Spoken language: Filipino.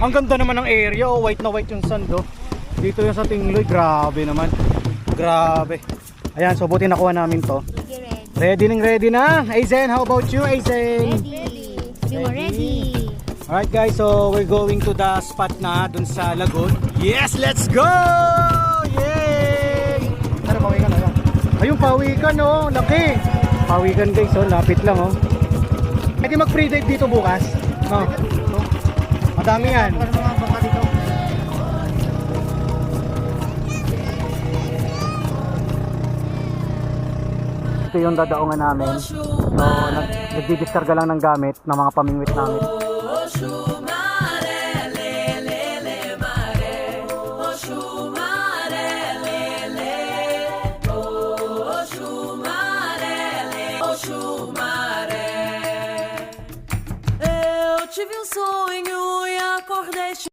Ang ganda naman ng area, oh, white na white yung sand, oh. Dito yung sa Tingloy, grabe naman. Grabe. Ayan, so buti nakuha namin to. Ready. Ready ning ready na. Aizen, how about you, Aizen? Ready. Sabi mo, ready. Alright guys, so we're going to the spot na dun sa lagoon. Yes, let's go! Yay! Ano, pawikan na. Ayun, pawikan oh, laki. Pawikan guys, oh, lapit lang oh. Pwede mag free dive dito bukas? No. Madami yan. Ito yung dadaungan namin. So, nagdidiscarga lang ng gamit, ng mga pamingwit namin. Eu tive um sonho